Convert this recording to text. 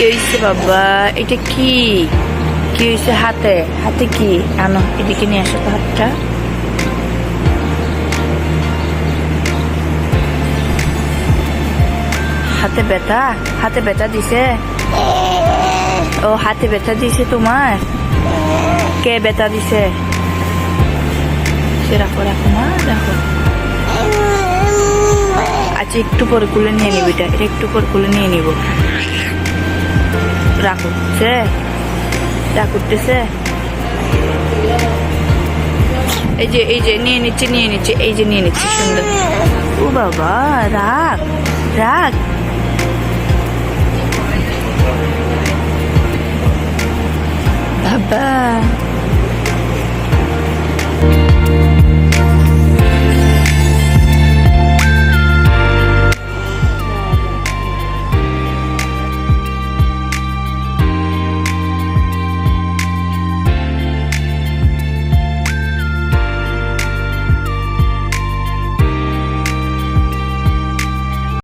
বাবা? এটা কি? কি হয়েছে হাতে? হাতে কি? আনো, এদিকে নিয়ে আসো তো হাতটা। হাতে ব্যথা? হাতে ব্যথা দিছে? ও, হাতে ব্যথা দিছে তোমার? কে ব্যথা দিছে? রাখো রাখো, মা, রাখো। আচ্ছা একটু পরে কুলে নিয়ে নিবি এটা একটু পরে কুলে নিয়ে নিব। রাখো করছে রাখ উঠতেছে এই যে এই যে, নিয়ে নিচ্ছে নিয়ে নিচ্ছে, এই যে নিয়ে নিচ্ছে, সুন্দর। ও বাবা রাগ রাগ বাবা।